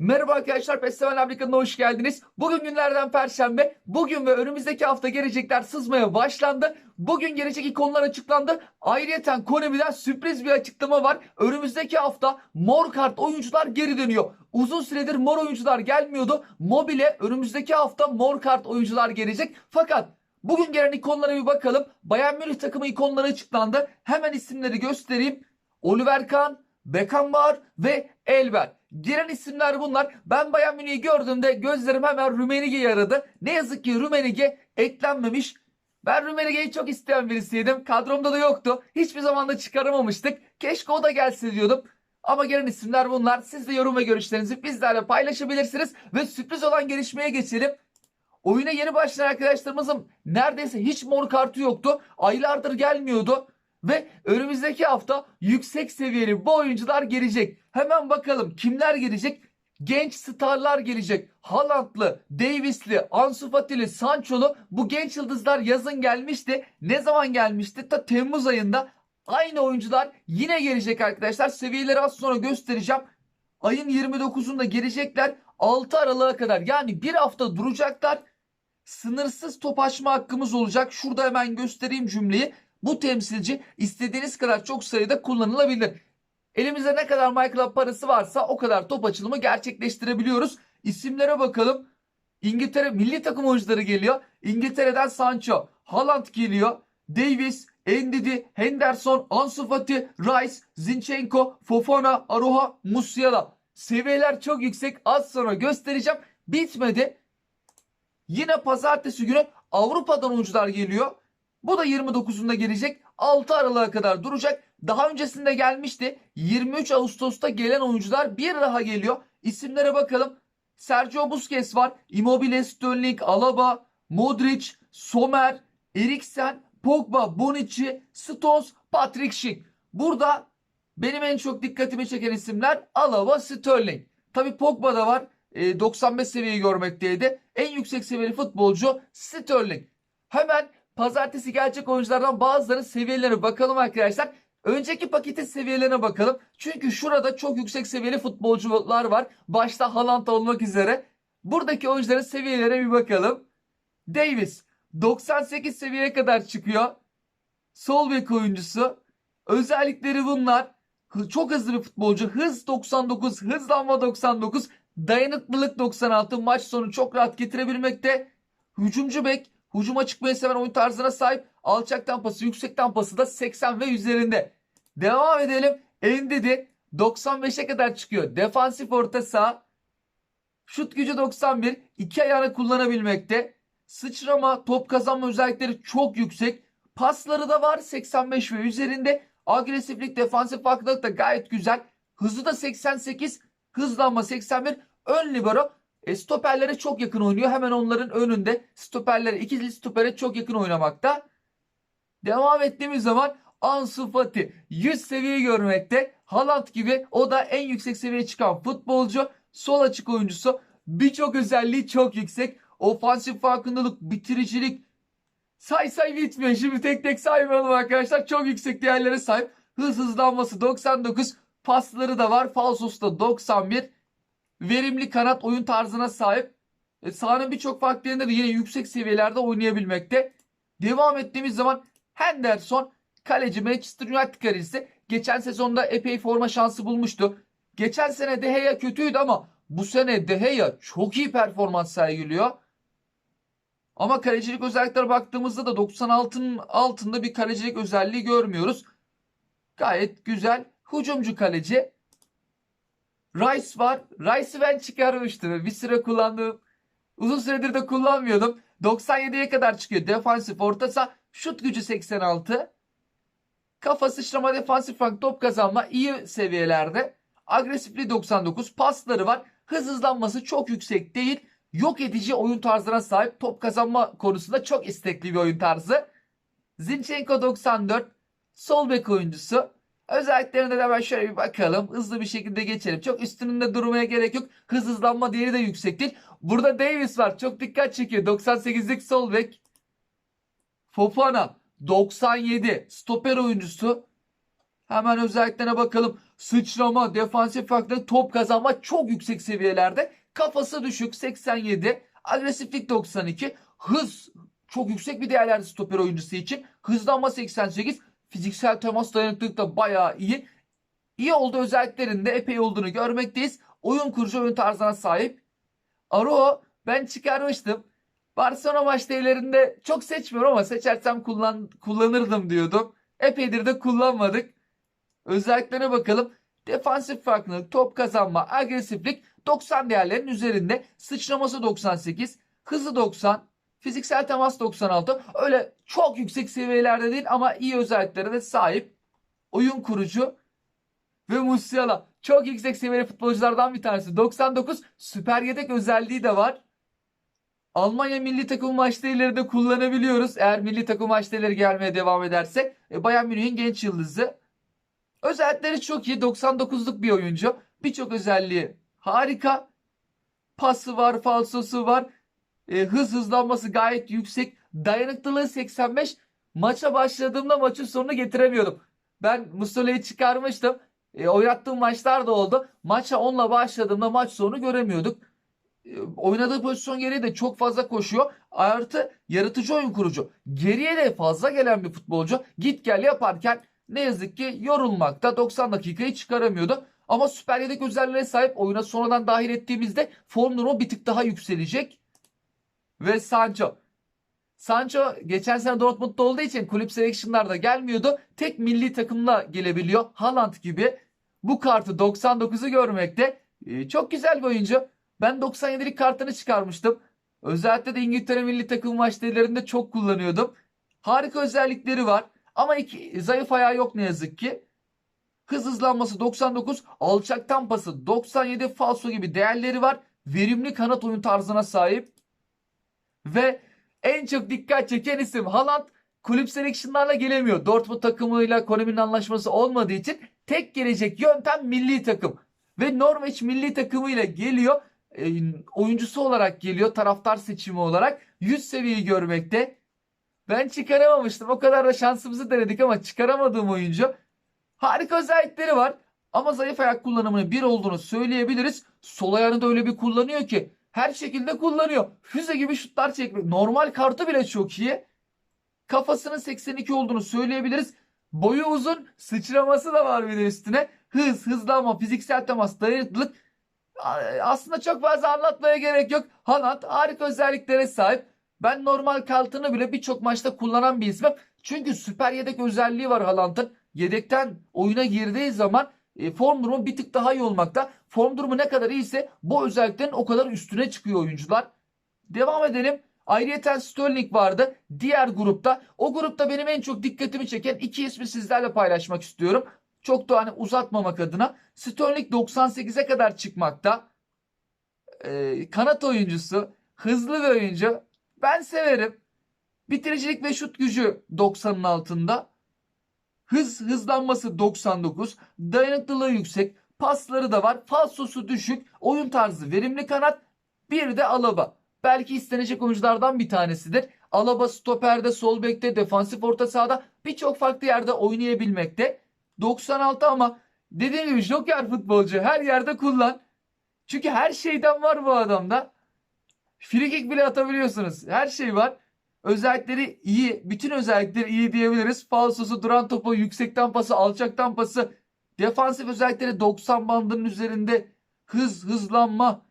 Merhaba arkadaşlar, Festival Amerika'na hoş geldiniz. Bugün günlerden Perşembe. Bugün ve önümüzdeki hafta gelecekler sızmaya başlandı. Bugün gelecek ikonlar açıklandı. Ayrıyeten Konami'den sürpriz bir açıklama var. Önümüzdeki hafta mor kart oyuncular geri dönüyor. Uzun süredir mor oyuncular gelmiyordu. Mobile önümüzdeki hafta mor kart oyuncular gelecek. Fakat bugün gelen ikonlara bir bakalım. Bayern Münih takımı ikonları açıklandı. Hemen isimleri göstereyim. Oliver Kahn, Beckenbauer ve Elber. Giren isimler bunlar. Ben Bayern Münih'i gördüğümde gözlerim hemen Rummenigge'yi aradı. Ne yazık ki Rummenigge eklenmemiş. Ben Rummenigge'yi çok isteyen birisiydim. Kadromda da yoktu. Hiçbir zaman da çıkaramamıştık. Keşke o da gelse diyordum. Ama gelen isimler bunlar. Siz de yorum ve görüşlerinizi bizlerle paylaşabilirsiniz. Ve sürpriz olan gelişmeye geçelim. Oyuna yeni başlayan arkadaşlarımızın neredeyse hiç mor kartı yoktu. Aylardır gelmiyordu. Ve önümüzdeki hafta yüksek seviyeli bu oyuncular gelecek. Hemen bakalım kimler gelecek? Genç starlar gelecek. Haaland'lı, Davis'li, Ansu Fati'li, Sancho'lu bu genç yıldızlar yazın gelmişti. Ne zaman gelmişti? Ta Temmuz ayında. Aynı oyuncular yine gelecek arkadaşlar. Seviyeleri az sonra göstereceğim. Ayın 29'unda gelecekler. 6 Aralık'a kadar yani bir hafta duracaklar. Sınırsız top açma hakkımız olacak. Şurada hemen göstereyim cümleyi. Bu temsilci istediğiniz kadar çok sayıda kullanılabilir. Elimizde ne kadar MyClub parası varsa o kadar top açılımı gerçekleştirebiliyoruz. İsimlere bakalım. İngiltere milli takım oyuncuları geliyor. İngiltere'den Sancho, Haaland geliyor. Davis, Endidi, Henderson, Ansu Fati, Rice, Zinchenko, Fofana, Aroha, Musiala. Seviyeler çok yüksek. Az sonra göstereceğim. Bitmedi. Yine pazartesi günü Avrupa'dan oyuncular geliyor. Bu da 29'unda gelecek. 6 Aralık'a kadar duracak. Daha öncesinde gelmişti. 23 Ağustos'ta gelen oyuncular bir daha geliyor. İsimlere bakalım. Sergio Busquets var. Immobile, Sterling, Alaba, Modric, Sommer, Eriksen, Pogba, Bonucci, Stones, Patrick Schick. Burada benim en çok dikkatimi çeken isimler Alaba, Sterling. Tabi Pogba da var. E, 95 seviyeyi görmekteydi. En yüksek seviyeli futbolcu Sterling. Hemen pazartesi gelecek oyunculardan bazılarının seviyelerine bakalım arkadaşlar. Önceki paketin seviyelerine bakalım. Çünkü şurada çok yüksek seviyeli futbolcular var. Başta Haaland olmak üzere. Buradaki oyuncuların seviyelerine bir bakalım. Davis 98 seviyeye kadar çıkıyor. Sol bek oyuncusu. Özellikleri bunlar. Çok hızlı bir futbolcu. Hız 99, hızlanma 99, dayanıklılık 96. Maç sonu çok rahat getirebilmekte. Hücumcu bek. Hücuma çıkmayı seven oyun tarzına sahip. Alçaktan pası, yüksekten pası da 80 ve üzerinde. Devam edelim. Endidi 95'e kadar çıkıyor. Defansif orta saha. Şut gücü 91. iki ayağını kullanabilmekte. Sıçrama, top kazanma özellikleri çok yüksek. Pasları da var 85 ve üzerinde. Agresiflik, defansif farklılık da gayet güzel. Hızı da 88. Hızlanma 81. Ön libero. E, stoperlere çok yakın oynuyor. Hemen onların önünde. Stoperlere, ikili stopere çok yakın oynamakta. Devam ettiğimiz zaman Ansu Fati 100 seviye görmekte. Haaland gibi o da en yüksek seviyeye çıkan futbolcu. Sol açık oyuncusu. Birçok özelliği çok yüksek. Ofansif farkındalık, bitiricilik. Say say bitmiyor. Şimdi tek tek saymayalım arkadaşlar. Çok yüksek değerlere sahip. Hız hızlanması 99. Pasları da var. Falsosu da 91. Verimli kanat oyun tarzına sahip. E, sahanın birçok farklı yerinde de yine yüksek seviyelerde oynayabilmekte. Devam ettiğimiz zaman Henderson kaleci Manchester United kalecisi geçen sezonda epey forma şansı bulmuştu. Geçen sene De Gea kötüydü ama bu sene De Gea çok iyi performans sergiliyor. Ama kalecilik özelliklere baktığımızda da 96'nın altında bir kalecilik özelliği görmüyoruz. Gayet güzel. Hücumcu kaleci. Rice var. Rice'ı ben çıkarmıştım. Bir süre kullandım. Uzun süredir de kullanmıyordum. 97'ye kadar çıkıyor. Defansif orta saha. Şut gücü 86. Kafa sıçrama defansif flank top kazanma iyi seviyelerde. Agresifliği 99. Pasları var. Hız hızlanması çok yüksek değil. Yok edici oyun tarzına sahip. Top kazanma konusunda çok istekli bir oyun tarzı. Zinchenko 94. Sol bek oyuncusu. Özelliklerine de hemen şöyle bir bakalım. Hızlı bir şekilde geçelim. Çok üstünde durmaya gerek yok. Hız hızlanma değeri de yüksek değil. Burada Davis var. Çok dikkat çekiyor. 98'lik sol bek. Fofana 97 stoper oyuncusu. Hemen özelliklerine bakalım. Sıçrama, defansif farklılık, top kazanma çok yüksek seviyelerde. Kafası düşük 87, agresiflik 92, hız çok yüksek bir değerlerde stoper oyuncusu için. Hızlanma 88, fiziksel temas dayanıklılık da bayağı iyi. İyi olduğu özelliklerinde epey olduğunu görmekteyiz. Oyun kurucu oyun tarzına sahip. Aruho ben çıkarmıştım. Barcelona maçlarında çok seçmiyorum ama seçersem kullan, kullanırdım diyordum. Epeydir de kullanmadık. Özelliklerine bakalım. Defansif farklılık, top kazanma, agresiflik 90 değerlerin üzerinde. Sıçraması 98, hızı 90, fiziksel temas 96. Öyle çok yüksek seviyelerde değil ama iyi özelliklere de sahip. Oyun kurucu ve Musiala. Çok yüksek seviyeli futbolculardan bir tanesi. 99 süper yedek özelliği de var. Almanya milli takım maçları de kullanabiliyoruz. Eğer milli takım maçları gelmeye devam ederse. E, Bayern Münih'in genç yıldızı. Özellikleri çok iyi. 99'luk bir oyuncu. Birçok özelliği harika. Pası var, falsosu var. E, hız hızlanması gayet yüksek. Dayanıklılığı 85. Maça başladığımda maçın sonunu getiremiyordum. Ben Mussola'yı çıkarmıştım. E, oynattığım maçlar da oldu. Maça onunla başladığımda maç sonu göremiyorduk. E, oynadığı pozisyon gereği de çok fazla koşuyor. Artı yaratıcı oyun kurucu. Geriye de fazla gelen bir futbolcu. Git gel yaparken ne yazık ki yorulmakta 90 dakikayı çıkaramıyordu. Ama süper yedek özelliğine sahip oyuna sonradan dahil ettiğimizde form durumu bir tık daha yükselecek. Ve Sancho. Sancho geçen sene Dortmund'da olduğu için kulüp seleksiyonlarda gelmiyordu. Tek milli takımla gelebiliyor. Haaland gibi. Bu kartı 99'u görmekte e, çok güzel bir oyuncu. Ben 97'lik kartını çıkarmıştım. Özellikle de İngiltere milli takım maçlarında çok kullanıyordum. Harika özellikleri var. Ama iki, zayıf ayağı yok ne yazık ki. Hız hızlanması 99, alçak tampası 97, falso gibi değerleri var. Verimli kanat oyun tarzına sahip. Ve en çok dikkat çeken isim Haaland kulüp seleksiyonlarla gelemiyor. Dortmund takımıyla Konami'nin anlaşması olmadığı için tek gelecek yöntem milli takım. Ve Norveç milli takımıyla geliyor. E, oyuncusu olarak geliyor. Taraftar seçimi olarak. 100 seviyeyi görmekte. Ben çıkaramamıştım. O kadar da şansımızı denedik ama çıkaramadığım oyuncu. Harika özellikleri var. Ama zayıf ayak kullanımının bir olduğunu söyleyebiliriz. Sol ayağını da öyle bir kullanıyor ki her şekilde kullanıyor. Füze gibi şutlar çekmek. Normal kartı bile çok iyi. Kafasının 82 olduğunu söyleyebiliriz. Boyu uzun, sıçraması da var bir de üstüne. Hız, hızlanma, fiziksel temas, dayanıklılık. Aslında çok fazla anlatmaya gerek yok. Haaland harika özelliklere sahip. Ben normal kartını bile birçok maçta kullanan bir ismim. Çünkü süper yedek özelliği var Haaland'ın. Yedekten oyuna girdiği zaman e, form durumu bir tık daha iyi olmakta. Form durumu ne kadar iyiyse bu özelliklerin o kadar üstüne çıkıyor oyuncular. Devam edelim. Ayrıyeten Sterling vardı diğer grupta. O grupta benim en çok dikkatimi çeken iki ismi sizlerle paylaşmak istiyorum. Çok da hani uzatmamak adına. Sterling 98'e kadar çıkmakta. Ee, kanat oyuncusu. Hızlı bir oyuncu. Ben severim. Bitiricilik ve şut gücü 90'ın altında. Hız hızlanması 99. Dayanıklılığı yüksek. Pasları da var. Falsosu düşük. Oyun tarzı verimli kanat. Bir de Alaba. Belki istenecek oyunculardan bir tanesidir. Alaba stoperde, sol bekte, defansif orta sahada birçok farklı yerde oynayabilmekte. 96 ama dediğim gibi joker futbolcu. Her yerde kullan. Çünkü her şeyden var bu adamda. Frikik bile atabiliyorsunuz. Her şey var. Özellikleri iyi. Bütün özellikleri iyi diyebiliriz. Falsosu, duran topu, yüksekten pası, alçaktan pası. Defansif özellikleri 90 bandının üzerinde. Hız, hızlanma.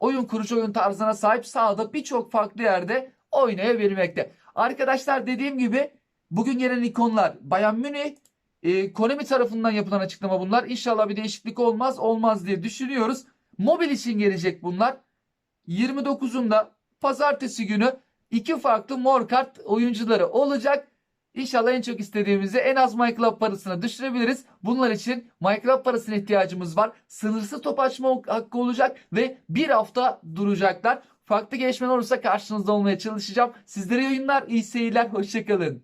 Oyun kurucu oyun tarzına sahip sahada birçok farklı yerde oynayabilmekte. Arkadaşlar dediğim gibi bugün gelen ikonlar Bayern Münih, e, Konami tarafından yapılan açıklama bunlar. İnşallah bir değişiklik olmaz. Olmaz diye düşünüyoruz. Mobil için gelecek bunlar. 29'unda pazartesi günü iki farklı mor kart oyuncuları olacak. İnşallah en çok istediğimizi en az MyClub parasına düşürebiliriz. Bunlar için MyClub parasına ihtiyacımız var. Sınırsız top açma hakkı olacak ve bir hafta duracaklar. Farklı gelişmeler olursa karşınızda olmaya çalışacağım. Sizlere yayınlar, iyi seyirler, hoşçakalın.